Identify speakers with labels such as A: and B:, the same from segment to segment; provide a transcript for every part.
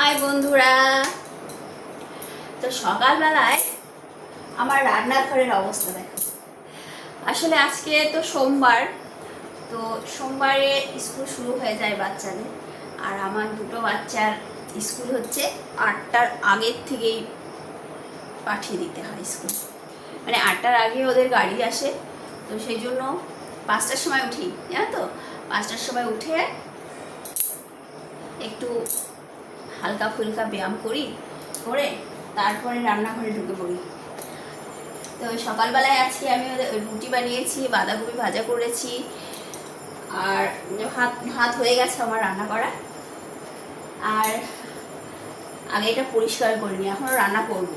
A: High বন্ধুরা। তো সকালবেলায় আমার রান্নাঘরের অবস্থা দেখো। আসলে আজকে তো সোমবার, তো সোমবারে স্কুল শুরু হয়ে যায় বাচ্চাদের। আর আমার দুটো বাচ্চার স্কুল হচ্ছে আটটার আগের থেকেই পাঠিয়ে দিতে হয় স্কুল। মানে আটটার আগে ওদের গাড়ি আসে, তো সেই জন্য পাঁচটার সময় উঠি, জানো তো? পাঁচটার সময় উঠে একটু হালকা ফুলকা ব্যায়াম করি, করে তারপরে রান্নাঘরে ঢুকে পড়ি। তো সকালবেলায় আজকে আমি রুটি বানিয়েছি, বাঁধাকপি ভাজা করেছি, আর ভাত ভাত হয়ে গেছে আমার রান্না করা আর আগে এটা পরিষ্কার করিনি এখনও রান্না করব।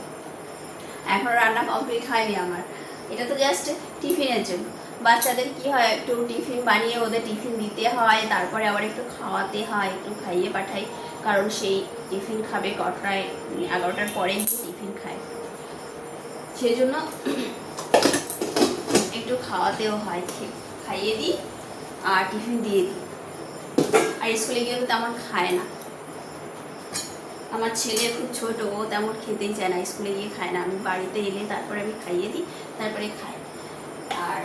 A: এখনও রান্না কমপ্লিট হয়নি আমার। এটা তো জাস্ট টিফিনের জন্য। বাচ্চাদের কি হয়, একটু টিফিন বানিয়ে ওদের টিফিন দিতে হয়, তারপরে আবার একটু খাওয়াতে হয়, একটু খাইয়ে পাঠাই। কারণ সেই টিফিন খাবে কটায়? এগারোটার পরে টিফিন খায়। সেই জন্য একটু খাওয়াতেও হয় খাইয়ে দিই আর টিফিন দিয়ে দিই। আর স্কুলে গিয়ে তো তেমন খায় না। আমার ছেলে খুব ছোট, ও তেমন খেতেই চায় না। স্কুলে গিয়ে খায় না। আমি বাড়িতে এলে তারপরে আমি খাইয়ে দিই, তারপরে খায়। আর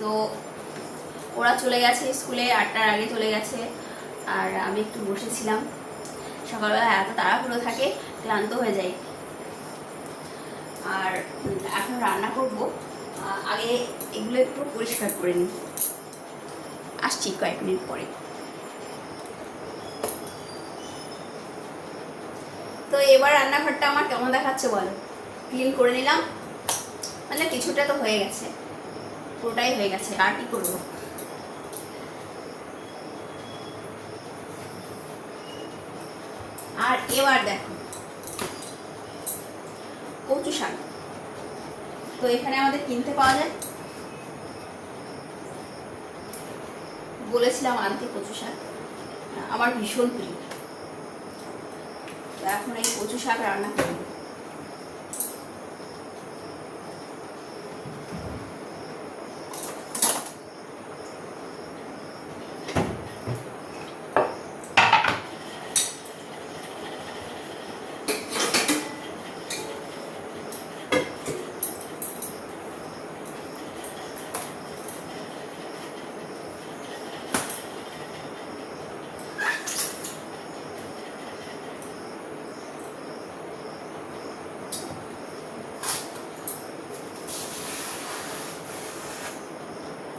A: তো ওরা চলে গেছে স্কুলে, আটটার আগে চলে গেছে। আর আমি একটু বসেছিলাম। সকালবেলা এত তাড়াহুড়ো থাকে, ক্লান্ত হয়ে যাই। আর এখন রান্না করব। আগে এগুলো একটু পরিষ্কার করে নিই। আসছি কয়েক মিনিট পরে। তো এবার রান্নাঘরটা আমার কেমন দেখাচ্ছে বলো? ক্লিন করে নিলাম। মানে কিছুটা তো হয়ে গেছে। পুরোটাই হয়ে গেছে। আর কি করব? আর এবার দেখো। কচু শাক। তো এখানে আমাদের কিনতে পাওয়া যায়। বলেছিলাম আনতে কচু শাক। আমার ভীষণ প্রিয়। তো এখন এই কচু শাক রান্না করব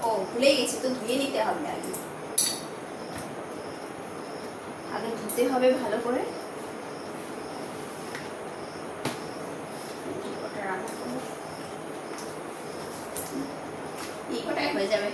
A: ও ভুলে গেছি, তো ধুয়ে নিতে হবে আগে। আগে ধুতে হবে ভালো করে। এই কটাই হয়ে যাবে?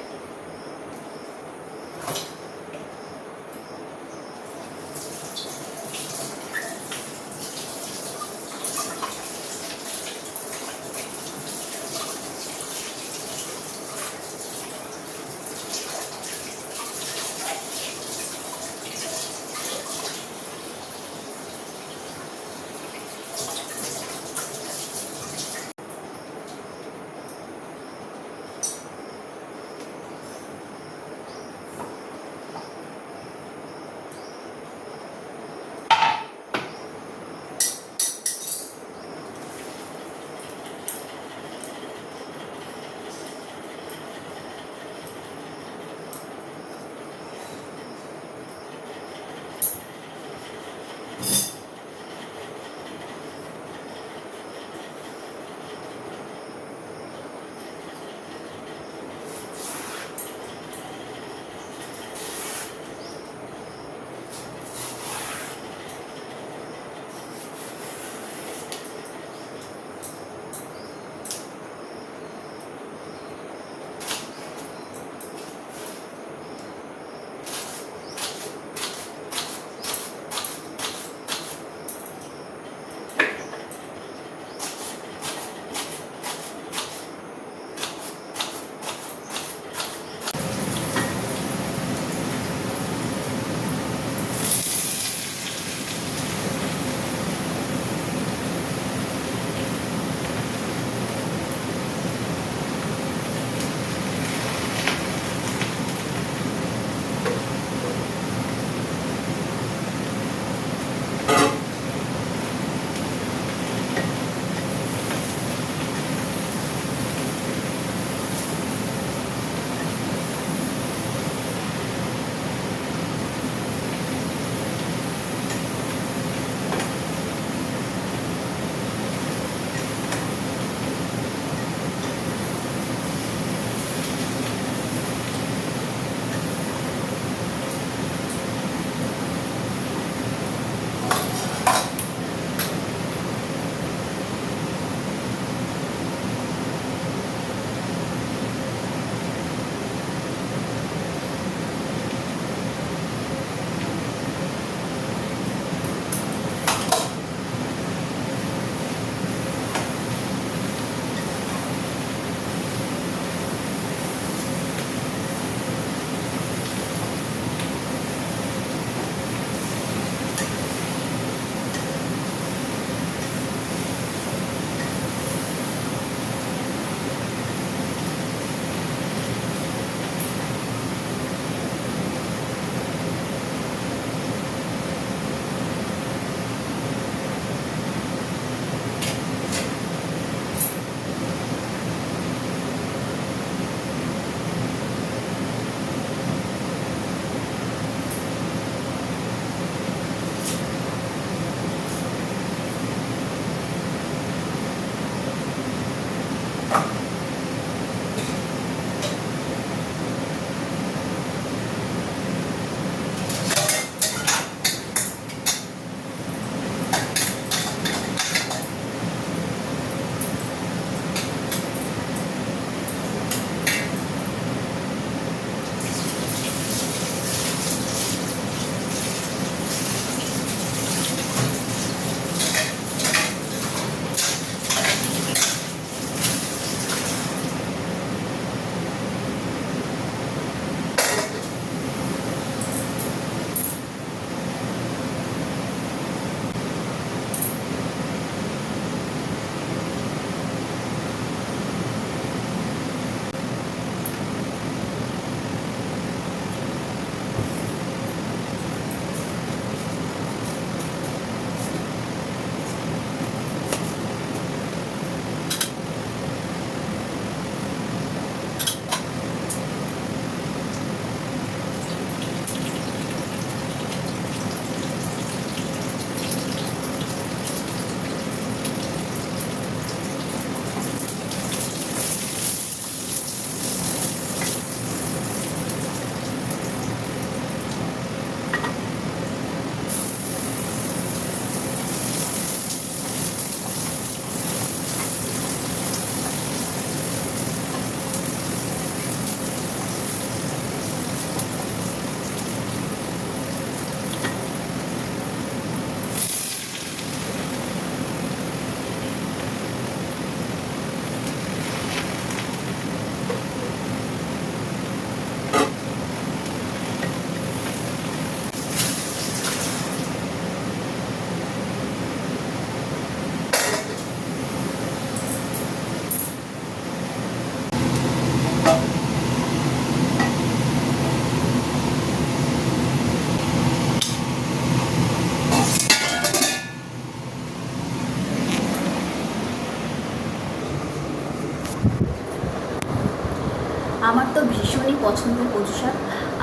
A: পছন্দের কচু শাক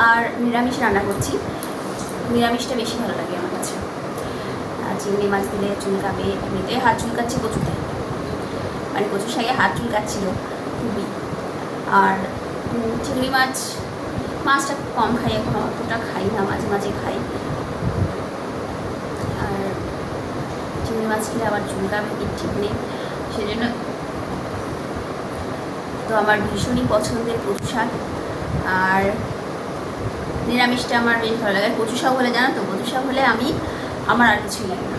A: আর নিরামিষ রান্না করছি। নিরামিষটা বেশি ভালো লাগে আমার কাছে। আর চিংড়ি মাছ দিলে চুলকাবে এমনিতে। হাত চুলকাচ্ছে কচুতে মানে কচু শাকে হাত চুলকাচ্ছিল খুবই। আর চিংড়ি মাছ, মাছটা কম খাই এখন, অতটা খাই না, মাঝে মাঝে খাই। আর চিংড়ি মাছ খেলে আবার চুলকাবে কি ঠিক নেই। সেজন্য তো আমার ভীষণই পছন্দের কচু শাক। আর নিরামিষটা আমার বেশ ভালো লাগে। কচু শাক হলে জানো তো, কচু শাক হলে আমি, আমার আর কিছুই লাগে না।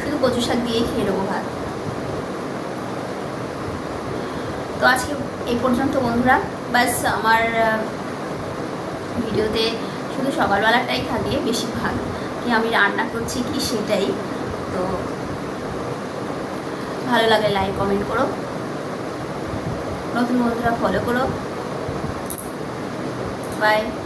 A: শুধু কচু শাক দিয়েই খেয়ে নেব ভাত। তো আজকে এই পর্যন্ত বন্ধুরা। বাস আমার ভিডিওতে শুধু সকালবেলাটাই থাকে বেশিরভাগ। কি আমি রান্না করছি কি সেটাই। তো ভালো লাগে লাইক কমেন্ট করো। নতুন বন্ধুরা ফলো করো। 拜。